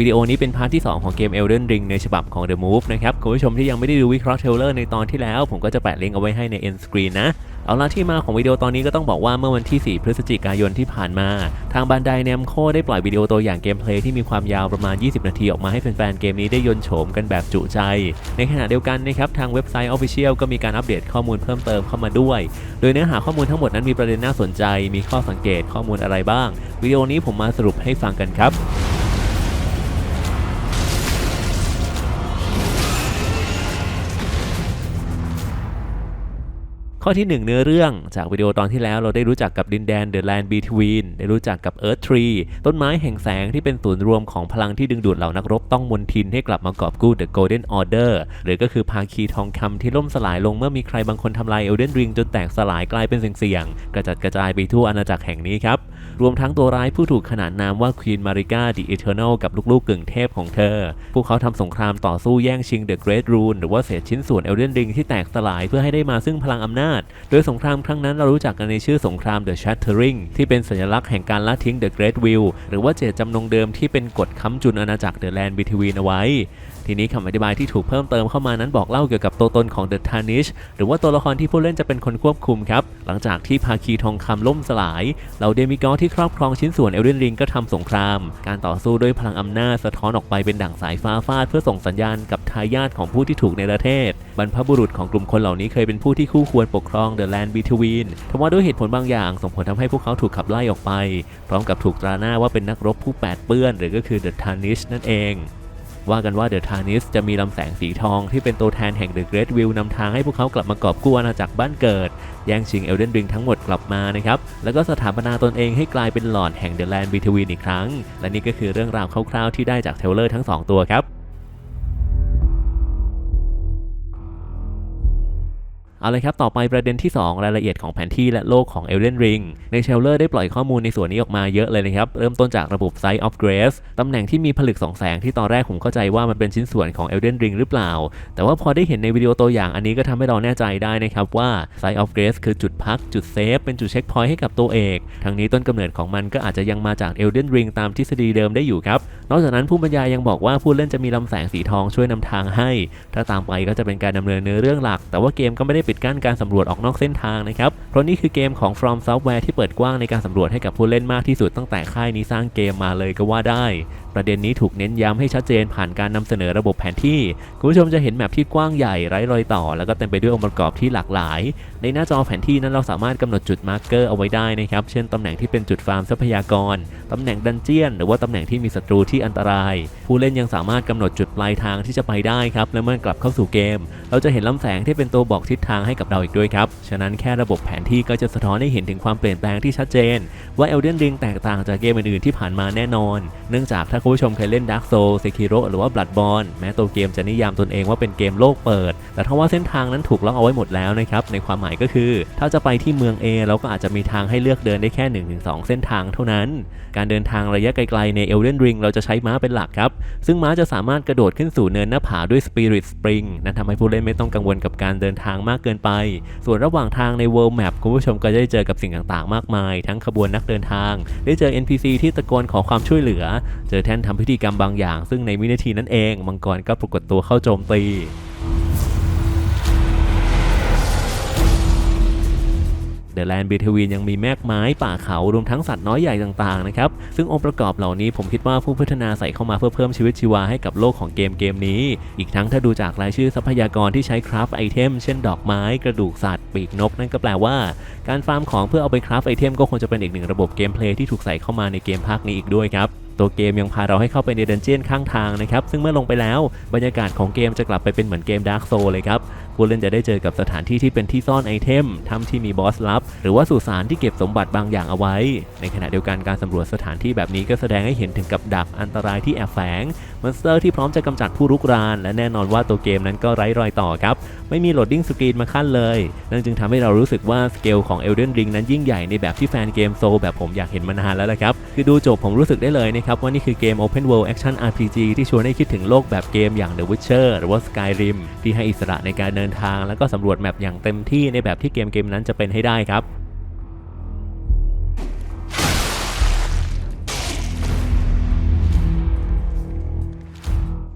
วิดีโอนี้เป็นพาร์ทที่ 2 ของเกม Elden Ring ในฉบับของ The Move นะครับ คุณผู้ชมที่ยังไม่ได้ดูวิเคราะห์เทรลเลอร์ในตอนที่แล้ว ผมก็จะแปะลิงก์เอาไว้ให้ใน end screen นะ เอาละที่มาของวิดีโอตอนนี้ก็ต้องบอกว่าเมื่อวันที่ 4 พฤศจิกายนที่ผ่านมา ทางบันไดเนมโคได้ปล่อยวิดีโอตัวอย่างเกมเพลย์ที่มีความยาวประมาณ 20 นาทีออกมาให้แฟนๆเกมนี้ได้ยนโฉมกันแบบจุใจ ในขณะเดียวกันนะครับทางเว็บไซต์ Official ก็มีการอัปเดตข้อมูลเพิ่มเติมเข้ามาด้วย โดยเนื้อหาข้อมูลทั้งหมดนั้นมีประเด็นน่าสนใจ มีข้อสังเกตข้อมูลอะไรบ้าง วิดีโอนี้ผมมาสรุปให้ฟังกันครับ ข้อที่ 1 เนื้อเรื่องจากวิดีโอตอนที่แล้วเราได้รู้จักกับดินแดน The Land Between ได้รู้จักกับ Earth Tree ต้นไม้แห่งแสงที่เป็นศูนย์รวมของพลังที่ดึงดูดเหล่านักรบต้องมนทินให้กลับมากอบกู้ The Golden Order หรือก็คือภาคีทองคำที่ล่มสลายลงเมื่อมีใครบางคนทำลาย Elden Ring จนแตกสลายกลายเป็นเสี่ยงๆกระจัดกระจายไปทั่วอาณาจักรแห่งนี้ครับ รวมทั้งตัวร้ายผู้ถูกขนานนามว่า Queen Marika the Eternal กับลูกๆกึ่งเทพของเธอ พวกเขาทำสงครามต่อสู้แย่งชิง The Great Rune หรือว่าเศษชิ้นส่วน Elden Ring ที่แตกสลายเพื่อให้ได้มาซึ่งพลังอำนาจ โดยสงครามครั้งนั้นเรารู้จักกันในชื่อสงคราม The Shattering ที่เป็นสัญลักษณ์แห่งการละทิ้ง The Great Will หรือว่าเจตจำนงเดิมที่เป็นกฎค้ำจุนอาณาจักร The Land Between เอาไว้ ทีนี้คำอธิบายที่ถูกเพิ่มเติมเข้ามานั้นบอกเล่าเกี่ยวกับตัวตนของ The Tarnish หรือว่าตัวละครที่ผู้เล่นจะเป็นคนควบคุมครับ หลังจากที่ภาคีทองคำล่มสลาย เหล่าเดมิกอที่ครอบครองชิ้นส่วน Elden Ring ก็ทำสงคราม การต่อสู้ด้วยพลังอำนาจสะท้อนออกไปเป็นดั่งสายฟ้าฟาดเพื่อส่งสัญญาณกับทายาทของผู้ที่ถูกในประเทศ บรรพบุรุษของกลุ่มคนเหล่านี้เคยเป็นผู้ที่คู่ควรปกครอง The Land Between ทว่าด้วยเหตุผลบางอย่างส่งผลทำให้พวกเขาถูกขับไล่ออกไป พร้อมกับถูกตราหน้าว่าเป็นนักรบผู้แปดเปื้อน หรือก็คือ The Tarnish นั่นเอง ว่ากันว่าเดอะทานิสจะมีลำแสงสีทองที่เป็นตัวแทนแห่งเดอะเกรทวิลนำทางให้พวกเขากลับมากอบกู้อาณาจักรบ้านเกิด แย่งชิงเอลเดนริงทั้งหมดกลับมานะครับ แล้วก็สถาปนาตนเองให้กลายเป็นหลอดแห่งเดอะแลนด์บีทวีนอีกครั้ง และนี่ก็คือเรื่องราวคร่าวๆที่ได้จากเทลเลอร์ทั้ง 2 ตัวครับ เอาเลยครับ ต่อไปประเด็นที่ 2 รายละเอียดของแผนที่และโลกของ Elden Ring ในเชลเลอร์ได้ปล่อยข้อมูลในส่วนนี้ออกมาเยอะเลยนะครับ เริ่มต้นจากระบบ Sight of Grace ตำแหน่งที่มีผลึกสองแสงที่ตอนแรกผมเข้าใจว่ามันเป็นชิ้นส่วนของ Elden Ring หรือเปล่า แต่ว่าพอได้เห็นในวิดีโอตัวอย่างอันนี้ก็ทำให้เราแน่ใจได้นะครับว่า Sight of Grace คือจุดพักจุดเซฟเป็นจุดเช็คพอยต์ให้กับตัวเอกทั้งนี้ต้นกำเนิดของมันก็อาจจะยังมาจาก Elden Ring ตามทฤษฎีเดิมได้อยู่ครับนอกจากนั้นผู้บรรยายยังบอกว่าผู้เล่นจะมีลำแสงสีทองช่วยนำทางให้ ถ้าตามไปก็จะเป็นการดำเนินเนื้อเรื่องหลัก แต่ว่าเกมก็ไม่ได้ปิดกั้นการสำรวจออกนอกเส้นทางนะครับ เพราะนี่คือเกมของ From Software ที่เปิดกว้างในการสำรวจให้กับผู้เล่นมากที่สุดตั้งแต่ค่ายนี้สร้างเกมมาเลยก็ว่าได้ประเด็นนี้ถูกเน้นย้ำให้ชัดเจนผ่านการนำเสนอระบบแผนที่ คุณผู้ชมจะเห็นแมปที่กว้างใหญ่ไร้รอยต่อ แล้วก็เต็มไปด้วยองค์ประกอบที่หลากหลาย ในหน้าจอแผนที่นั้นเราสามารถกำหนดจุดมาร์กเกอร์เอาไว้ได้นะครับ เช่นตำแหน่งที่เป็นจุดฟาร์มทรัพยากรตำแหน่งดันเจียน หรือว่าตำแหน่งที่มีศัตรูที่อันตราย ผู้เล่นยังสามารถกำหนดจุดปลายทางที่จะไปได้ครับและเมื่อกลับเข้าสู่เกม เราจะเห็นลำแสงที่เป็นตัวบอกทิศทางให้กับเราอีกด้วยครับฉะนั้นแค่ระบบแผนที่ก็จะสะท้อนให้เห็นถึงความเปลี่ยนแปลงที่ชัดเจน ว่า Elden Ring แตกต่างจากเกมอื่นๆที่ผ่านมาแน่นอน เนื่องจากถ้าคุณผู้ชมเคยเล่น Dark Souls Sekiro หรือว่า Bloodborne แม้ตัวเกมจะนิยามตนเองว่าเป็นเกมโลกเปิด แต่ถ้าว่าเส้นทางนั้นถูกล็อกเอาไว้หมดแล้วนะครับ ในความหมายก็คือ ถ้าจะไปที่เมือง A เราก็อาจจะมีทางให้เลือกเดินได้แค่ 1-2 เส้นทางเท่านั้น การเดินทางระยะไกลๆใน Elden Ring เราจะใช้ม้าเป็นหลักครับ ซึ่งม้าจะสามารถกระโดดขึ้นสู่เนินหน้าผาด้วย Spirit Spring นั่นทำให้ผู้เล่นไม่ต้องกังวลกับการเดินทางมากเกินไป ส่วนระหว่างทางใน World Map คุณผู้ชมก็จะได้เจอกับสิ่งต่างๆ มากมาย ทั้งขบวนนักเดินทาง ได้เจอ NPC ที่ตะโกนขอความช่วยเหลือ เจอท่นทำพิธีกรรมบางอย่าง ซึ่งในวินาทีนั้นเอง มังกรก็ปรากฏตัวเข้าโจมตีเดอะแลนด์บีทวีนยังมีแมกไม้ป่าเขารวมทั้งสัตว์น้อยใหญ่ต่างๆนะครับ ซึ่งองค์ประกอบเหล่านี้ผมคิดว่าผู้พัฒนาใส่เข้ามาเพื่อเพิ่มชีวิตชีวาให้กับโลกของเกมเกมนี้ อีกทั้งถ้าดูจากรายชื่อทรัพยากรที่ใช้คราฟไอเทม เช่นดอกไม้กระดูกสัตว์ ปีกนก นั่นก็แปลว่า การฟาร์มของเพื่อเอาไปคราฟไอเทมก็คงจะเป็นอีกหนึ่งระบบเกมเพลย์ที่ถูกใส่เข้ามาในเกมภาคนี้อีกด้วยครับ ตัวเกมยังพาเราให้เข้าไปในดันเจียนข้างทางนะครับ ซึ่งเมื่อลงไปแล้วบรรยากาศของเกมจะกลับไปเป็นเหมือนเกม Dark Souls เลยครับผู้เล่นจะได้เจอกับสถานที่ที่เป็นที่ซ่อนไอเทมถ้ำที่มีบอสลับ หรือว่าสุสานที่เก็บสมบัติบางอย่างเอาไว้ ในขณะเดียวกันการสำรวจสถานที่แบบนี้ก็แสดงให้เห็นถึงกับดักอันตรายที่แอบแฝงมอนสเตอร์ที่พร้อมจะกำจัดผู้รุกราน และแน่นอนว่าตัวเกมนั้นก็ไร้รอยต่อครับ ไม่มีโหลดดิ้งสกรีนมาขั้นเลย นั่นจึงทำให้เรารู้สึกว่าสเกลของ Elden Ring นั้นยิ่งใหญ่ในแบบที่แฟนเกมโซลแบบผมอยากเห็นมานานแล้วละครับ คือดูจบผมรู้สึกได้เลยนะครับว่านี่คือเกม Open World Action RPG ที่ชวนให้คิดถึงโลกแบบเกมอย่าง The Witcher หรือว่า Skyrim ที่ให้อิสระในการเดินทาง แล้วก็สำรวจแมปอย่างเต็มที่ในแบบที่เกมเกมนั้นจะเป็นให้ได้ครับ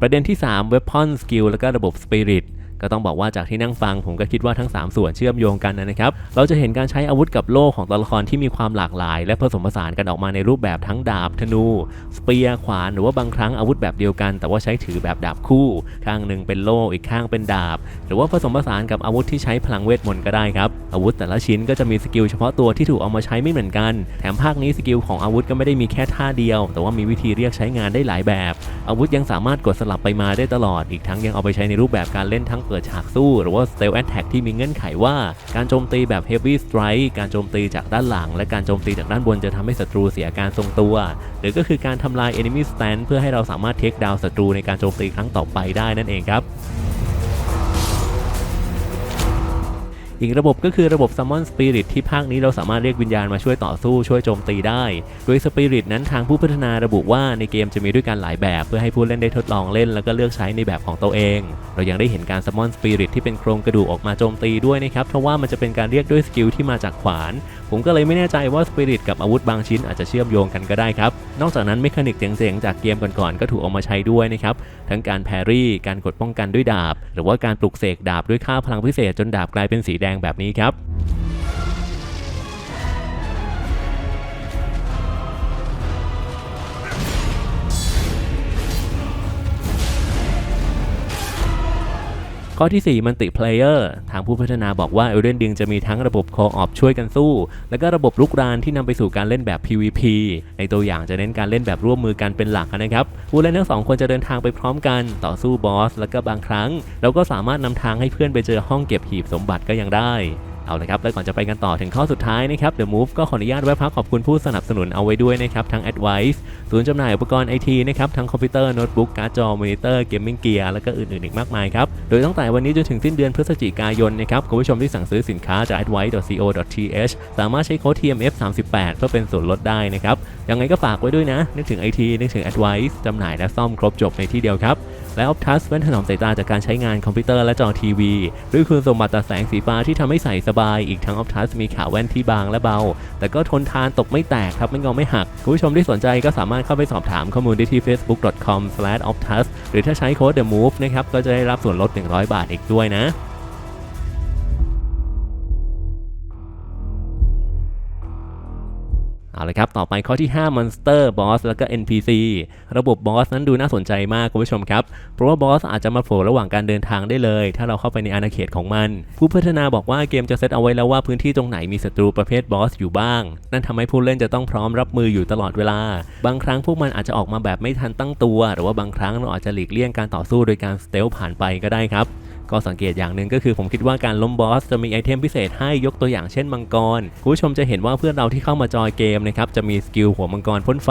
ประเด็นที่ 3 Weapon Skill แล้วก็ระบบ Spirit ก็ต้องบอกว่าจากที่นั่งฟังผมก็คิดว่าทั้ง 3 ส่วนเชื่อมโยงกันนะครับ เราจะเห็นการใช้อาวุธกับโล่ของตัวละครที่มีความหลากหลาย และผสมผสานกันออกมาในรูปแบบทั้งดาบธนู สเปียร์ขวานหรือว่าบางครั้งอาวุธแบบเดียวกัน แต่ว่าใช้ถือแบบดาบคู่ ข้างหนึ่งเป็นโล่อีกข้างเป็นดาบ หรือว่าผสมผสานกับอาวุธที่ใช้พลังเวทมนต์ก็ได้ครับอาวุธแต่ละชิ้นก็จะมีสกิลเฉพาะตัวที่ถูกเอามาใช้ไม่เหมือนกัน แถมภาคนี้สกิลของอาวุธก็ไม่ได้มีแค่ท่าเดียว แต่ว่ามีวิธีเรียกใช้งานได้หลายแบบ อาวุธยังสามารถกดสลับไปมาได้ตลอดอีกทั้งยังเอาไปใช้ในรูปแบบการเล่นทั้งเปิดฉากสู้หรือว่า Stealth Attack ที่มีเงื่อนไขว่าการโจมตีแบบ Heavy Strike การโจมตีจากด้านหลัง และการโจมตีจากด้านบนจะทำให้ศัตรูเสียการทรงตัว หรือก็คือการทำลาย Enemy Stand เพื่อให้เราสามารถเทคดาวศัตรูในการโจมตีครั้งต่อไปได้นั่นเองครับ อีกระบบก็คือระบบ Summon Spirit ที่ภาคนี้เราสามารถเรียกวิญญาณมาช่วยต่อสู้ช่วยโจมตีได้ โดย Spirit นั้นทางผู้พัฒนาระบุว่าในเกมจะมีด้วยกันหลายแบบ เพื่อให้ผู้เล่นได้ทดลองเล่นแล้วก็เลือกใช้ในแบบของตัวเอง เรายังได้เห็นการ Summon Spirit ที่เป็นโครงกระดูกออกมาโจมตีด้วยนะครับเพราะว่ามันจะเป็นการเรียกด้วยสกิลที่มาจากขวาน ผมก็เลยไม่แน่ใจว่าสปิริตกับอาวุธบางชิ้นอาจจะเชื่อมโยงกันก็ได้ครับ นอกจากนั้นเมคานิกเจ๋งๆจากเกมก่อนๆก็ถูกเอามาใช้ด้วยนะครับ ทั้งการแพรี่ การกดป้องกันด้วยดาบ หรือว่าการปลุกเสกดาบด้วยค่าพลังพิเศษจนดาบกลายเป็นสีแดงแบบนี้ครับ ข้อที่ 4 มันติเพลเยอร์ ทางผู้พัฒนาบอกว่า Elden Ring จะมีทั้งระบบโคออปช่วยกันสู้ และก็ระบบลุกรานที่นำไปสู่การเล่นแบบ PVP ในตัวอย่างจะเน้นการเล่นแบบร่วมมือกันเป็นหลักนะครับ ผู้เล่นทั้งสองคนจะเดินทางไปพร้อมกันต่อสู้บอส แล้วก็บางครั้ง เราก็สามารถนำทางให้เพื่อนไปเจอห้องเก็บหีบสมบัติก็ยังได้ เอาละครับ แล้วก่อนจะไปกันต่อถึงข้อสุดท้ายนะครับ The Move ก็ขออนุญาตแวะพักขอบคุณผู้สนับสนุนเอาไว้ด้วยนะครับ ทั้ง Advice ศูนย์จำหน่ายอุปกรณ์ไอทีนะครับ ทั้งคอมพิวเตอร์ โน้ตบุ๊ก การ์ดจอ มอนิเตอร์ เกมมิ่งเกียร์ แล้วก็อื่นๆ อีกมากมายครับ โดยตั้งแต่วันนี้จนถึงสิ้นเดือนพฤศจิกายนนะครับ คุณผู้ชมที่สั่งซื้อสินค้าจาก advice.co.th สามารถใช้โค้ด TMF 38 เพื่อเป็นส่วนลดได้นะครับ ยังไงก็ฝากไว้ด้วยนะ นึกถึง IT นึกถึง Advice จำหน่ายและซ่อมครบจบในที่เดียวครับ และ Optus เว้นถนอมสายตาจากการใช้งานคอมพิวเตอร์และจอทีวี ด้วยคุณสมบัติตัดแสงสีฟ้าที่ทำให้ใส่สบาย อีกทั้ง Optus มีขาแว่นที่บางและเบา แต่ก็ทนทานตกไม่แตกครับไม่งอไม่หัก คุณผู้ชมที่สนใจก็สามารถเข้าไปสอบถามข้อมูลได้ที่ facebook.com/optus หรือถ้าใช้โค้ด the move นะครับก็จะได้รับส่วนลด 100 บาทอีกด้วยนะ เอาละครับ ต่อไปข้อที่ 5 Monster Boss แล้วก็ NPC ระบบบอสนั้นดูน่าสนใจมากคุณผู้ชมครับ เพราะว่าบอสอาจจะมาโผล่ระหว่างการเดินทางได้เลย ถ้าเราเข้าไปในอาณาเขตของมัน ผู้พัฒนาบอกว่าเกมจะเซตเอาไว้แล้วว่าพื้นที่ตรงไหนมีศัตรูประเภทบอสอยู่บ้าง นั่นทำให้ผู้เล่นจะต้องพร้อมรับมืออยู่ตลอดเวลา บางครั้งพวกมันอาจจะออกมาแบบไม่ทันตั้งตัว หรือว่าบางครั้งเราอาจจะหลีกเลี่ยงการต่อสู้โดยการสเตลผ่านไปก็ได้ครับ ก็สังเกตอย่างหนึ่งก็คือผมคิดว่าการล้มบอสจะมีไอเทมพิเศษให้ยกตัวอย่างเช่นมังกรคุณผู้ชมจะเห็นว่าเพื่อนเราที่เข้ามาจอยเกมนะครับจะมีสกิลหัวมังกรพ่นไฟ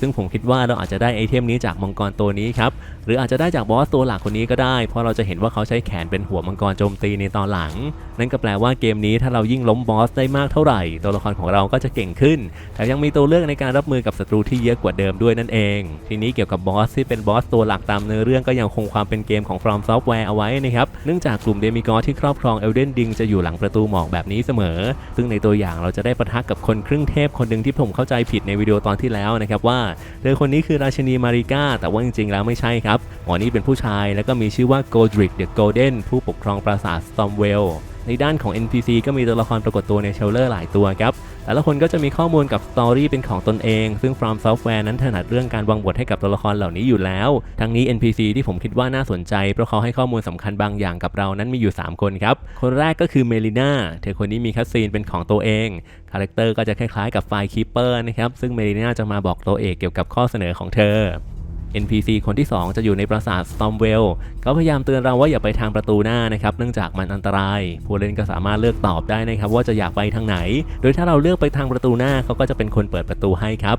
ซึ่งผมคิดว่าเราอาจจะได้ไอเทมนี้จากมังกรตัวนี้ครับหรืออาจจะได้จากบอสตัวหลักคนนี้ก็ได้ เพราะเราจะเห็นว่าเขาใช้แขนเป็นหัวมังกรโจมตีในตอนหลัง นั่นก็แปลว่าเกมนี้ถ้าเรายิ่งล้มบอสได้มากเท่าไหร่ ตัวละครของเราก็จะเก่งขึ้นแถมยังมีตัวเลือกในการรับมือกับศัตรูที่เยอะกว่าเดิมด้วยนั่นเอง ทีนี้เกี่ยวกับบอสที่เป็นบอสตัวหลักตามเนื้อเรื่องก็ยังคงความเป็นเกมของ From Software เอาไว้นะครับเนื่องจากกลุ่มเดมิกอที่ครอบครองเอลเดนดิงจะอยู่หลังประตูหมอกแบบนี้เสมอ ซึ่งในตัวอย่างเราจะได้ประทักกับคนครึ่งเทพคนหนึ่งที่ผมเข้าใจผิดในวิดีโอตอนที่แล้วนะครับว่าเธอคนนี้คือราชินีมาริก้าแต่ว่าจริงๆแล้วไม่ใช่ครับหมอนี่เป็นผู้ชายแล้วก็มีชื่อว่าโกดริกเดอะโกลเด้นผู้ปกครองปราสาทสตอมเวล ในด้านของ NPC ก็มีตัวละครปรากฏตัวในเชลเลอร์หลายตัวครับ แต่ละคนก็จะมีข้อมูลกับสตอรี่เป็นของตนเอง ซึ่ง From Software นั้นถนัดเรื่องการวางบทให้กับตัวละครเหล่านี้อยู่แล้ว ทั้งนี้ NPC ที่ผมคิดว่าน่าสนใจ เพราะเขาให้ข้อมูลสำคัญบางอย่างกับเรานั้นมีอยู่ 3 คนครับ คนแรกก็คือเมลิน่าเธอคนนี้มีคัสซีนเป็นของตัวเองคาแรคเตอร์ก็จะคล้ายๆกับไฟคีเปอร์นะครับซึ่งเมลิน่าจะมาบอกตัวเอกเกี่ยวกับข้อเสนอของเธอ NPC คนที่ 2 จะอยู่ในปราสาท Stormwell เขาพยายามเตือนเราว่าอย่าไปทางประตูหน้านะครับ เนื่องจากมันอันตราย ผู้เล่นก็สามารถเลือกตอบได้นะครับว่าจะอยากไปทางไหน โดยถ้าเราเลือกไปทางประตูหน้าเขาก็จะเป็นคนเปิดประตูให้ครับ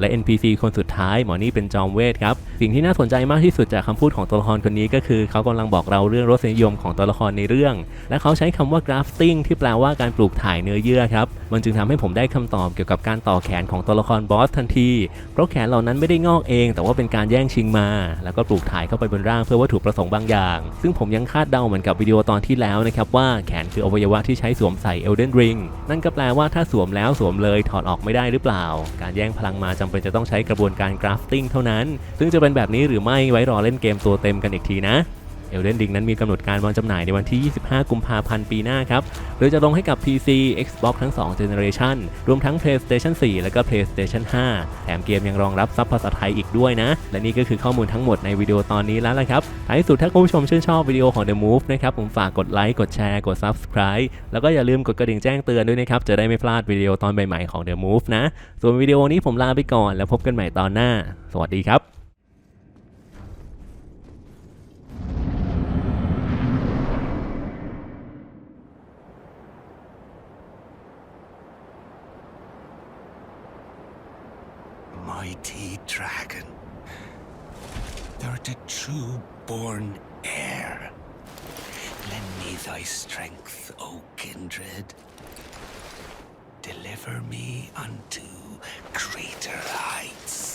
และ NPC คนสุดท้ายหมอนี่เป็นจอมเวทครับสิ่งที่น่าสนใจมากที่สุดจากคำพูดของตัวละครคนนี้ก็คือเขากำลังบอกเราเรื่องรสนิยมของตัวละครในเรื่อง และเขาใช้คำว่า grafting ที่แปลว่าการปลูกถ่ายเนื้อเยื่อครับมันจึงทำให้ผมได้คำตอบเกี่ยวกับการต่อแขนของตัวละครบอสทันที เพราะแขนเหล่านั้นไม่ได้งอกเอง แต่ว่าเป็นการแย่งชิงมา แล้วก็ปลูกถ่ายเข้าไปบนร่างเพื่อวัตถุประสงค์บางอย่าง ซึ่งผมยังคาดเดาเหมือนกับวิดีโอตอนที่แล้วนะครับว่าแขนคืออวัยวะที่ใช้สวมใส่ Elden Ring นั่นก็แปลว่าถ้าสวมแล้วสวมเลยถอดออกไม่ได้หรือเปล่า การแย่งพลังมาจำเป็นจะต้องใช้กระบวนการกราฟติ้งเท่านั้น ซึ่งจะเป็นแบบนี้หรือไม่ไว้รอเล่นเกมตัวเต็มกันอีกทีนะ Elden Ring นั้นมีกำหนดการวางจำหน่ายในวันที่ 25 กุมภาพันธ์ปีหน้าครับ โดยจะลงให้กับ PC Xbox ทั้ง 2 Generation รวมทั้ง PlayStation 4 และก็ PlayStation 5 แถมเกมยังรองรับซับภาษาไทยอีกด้วยนะ และนี่ก็คือข้อมูลทั้งหมดในวิดีโอตอนนี้แล้วละครับ ท้ายสุดถ้าคุณผู้ชมชื่นชอบวิดีโอของ The Move นะครับ ผมฝากกดไลค์ กดแชร์ กด Subscribe แล้วก็อย่าลืมกดกระดิ่งแจ้งเตือนด้วยนะครับ จะได้ไม่พลาดวิดีโอตอนใหม่ๆของ The Move นะ ส่วนวิดีโอนี้ผมลาไปก่อน แล้วพบกันใหม่ตอนหน้า สวัสดีครับ the true born heir. Lend me thy strength, O kindred. Deliver me unto greater heights.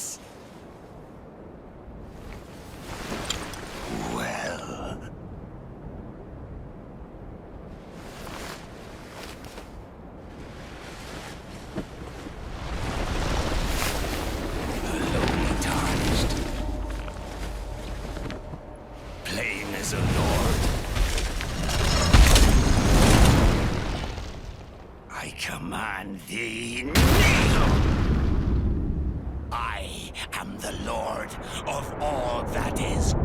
A lord. I command thee, kneel! I am the lord of all that is.